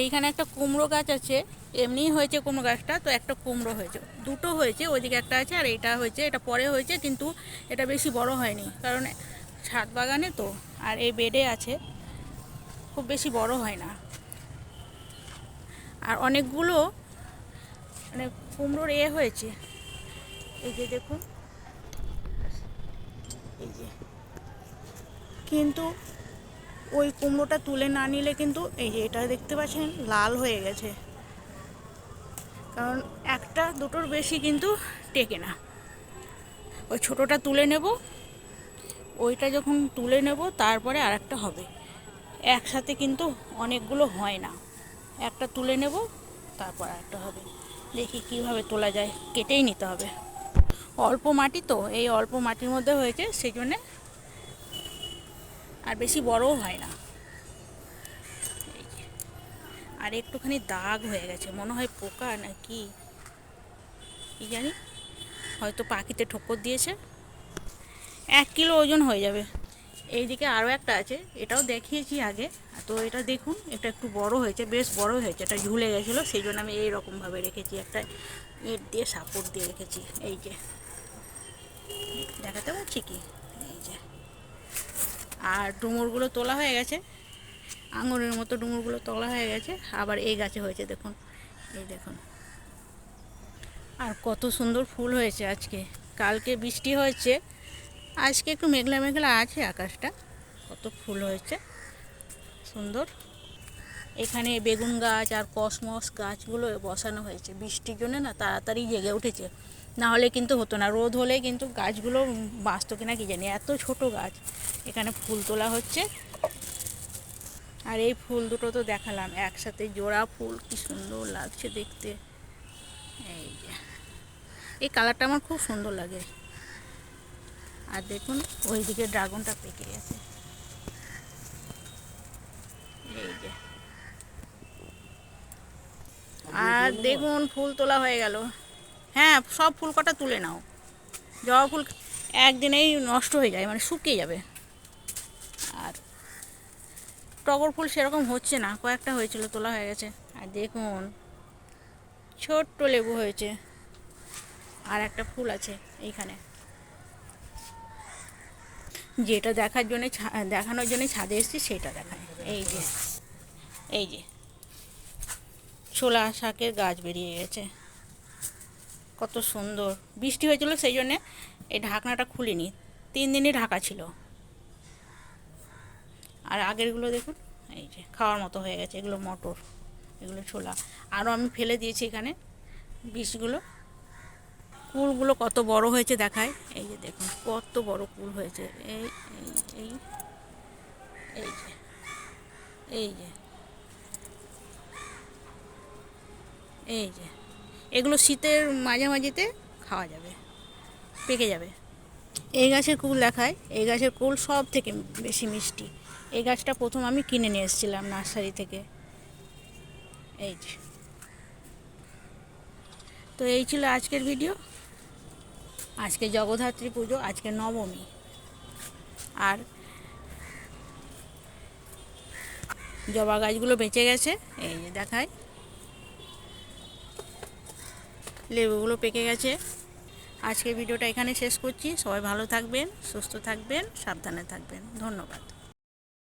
এইখানে একটা কুমড়ো গাছ আছে, এমনিই হয়েছে কুমড়ো গাছটা, তো একটা কুমড়ো হয়েছে। দুটো হয়েছে, ওইদিকে একটা আছে আর এটা হয়েছে, এটা পরে হয়েছে, কিন্তু এটা বেশি বড় হয়নি, কারণ ছাদ বাগানে তো, আর এই বেডে আছে, খুব বেশি বড় হয় না। আর অনেকগুলো মানে কুমড়োর এ হয়েছে। এই যে দেখুন, এই যে। কিন্তু ওই কুমড়োটা তুলে না নিলে কিন্তু এই যে এটা দেখতে পাচ্ছেন লাল হয়ে গেছে। কারণ একটা দুটোর বেশি কিন্তু টেকে না। ওই ছোটোটা তুলে নেব, ওইটা যখন তুলে নেব তারপরে আর একটা হবে। একসাথে কিন্তু অনেকগুলো হয় না। একটা তুলে নেব, তারপর একটা হবে। দেখি কীভাবে তোলা যায়, কেটেই নিতে হবে। অল্প মাটি তো, এই অল্প মাটির মধ্যে হয়েছে সেই জন্যে আর বেশি বড়ও হয় না। এই আর একটুখানি দাগ হয়ে গেছে, মনে হয় পোকা না কি? কি জানি? হয়তো পাখিতে ঠোকর দিয়েছে। এক কিলো ওজন হয়ে যাবে। এইদিকে আরও একটা আছে, এটাও দেখিয়েছি আগে। তো এটা দেখুন, এটা একটু বড় হয়েছে, বেশ বড় হয়েছে, এটা ঝুলে গেছিল, সেই জন্য আমি এইরকমভাবে রেখেছি একটা নেট দিয়ে সাপোর্ট দিয়ে রেখেছি, এই যে। দেখাতে পারছি কি? এই আর ডুমুরগুলো তোলা হয়ে গেছে। আঙুরের মতো ডুমুরগুলো তোলা হয়ে গেছে। আবার এই গাছে হয়েছে, দেখুন। এই দেখুন। আর কত সুন্দর ফুল হয়েছে আজকে। কালকে বৃষ্টি হয়েছে। আজকে একটু মেঘলা মেঘলা আছে আকাশটা। কত ফুল হয়েছে। সুন্দর। এখানে বেগুন গাছ আর কসমস গাছগুলো বসানো হয়েছে। বৃষ্টির জন্য না তাড়াতাড়ি জেগে উঠেছে। না হলে কিন্তু হতো না। রোদ হলে কিন্তু গাছগুলো বাঁচত কিনা কি জানি। এত ছোট গাছ। এখানে ফুল তোলা হচ্ছে। আর এই ফুল দুটো তো দেখালাম। একসাথে জোড়া ফুল। কি সুন্দর লাগছে দেখতে। এই যে। এই কালারটা আমার খুব সুন্দর লাগে। আর দেখুন ওইদিকে ড্রাগনটা পেকে গেছে। এই যে। আর দেখুন ফুল তোলা হয়ে গেল। হ্যাঁ সব ফুল কটা তুলে নাও। জবা ফুল একদিনেই নষ্ট হয়ে যায় মানে শুকিয়ে যাবে। আর টগর ফুল সেরকম হচ্ছে না, কয়েকটা হয়েছিল, তোলা হয়ে গেছে। আর দেখুন, ছোট্ট লেবু হয়েছে। আর একটা ফুল আছে এইখানে। যেটা দেখার জন্য দেখানোর জন্য ছাদে এসেছি, সেটা দেখায় এই যে এই যে। ছোলা শাকের গাছ বেরিয়ে গেছে। কত সুন্দর। বৃষ্টি হয়েছিল সেই জন্যে এই ঢাকনাটা খুলিনি। তিন দিনই ঢাকা ছিল। আর আগেরগুলো দেখুন, এই যে খাওয়ার মতো হয়ে গেছে। এগুলো মটর, এগুলো ছোলা। আরও আমি ফেলে দিয়েছি এখানে বিষগুলো কুলগুলো কত বড় হয়েছে দেখায় এই যে দেখুন, কত বড় কুল হয়েছে। এই এই এই এই যে এই যে এই যে এগুলো শীতের মাঝামাঝিতে খাওয়া যাবে, পেকে যাবে। এই গাছের কুল দেখায়, এই গাছের কুল সব থেকে বেশি মিষ্টি। এই গাছটা প্রথম আমি কিনে নিয়ে এসেছিলাম নার্সারি থেকে। এই যে। তো এই ছিল আজকের ভিডিও। আজকে জগদ্ধাত্রী পুজো, আজকে নবমী। আর জবা গাছগুলো বেঁচে গেছে, এই যে দেখায়। লেবুগুলো পেকে গেছে। আজকে ভিডিওটা এখানে শেষ করছি। সবাই ভালো থাকবেন, সুস্থ থাকবেন, সাবধানে থাকবেন। ধন্যবাদ।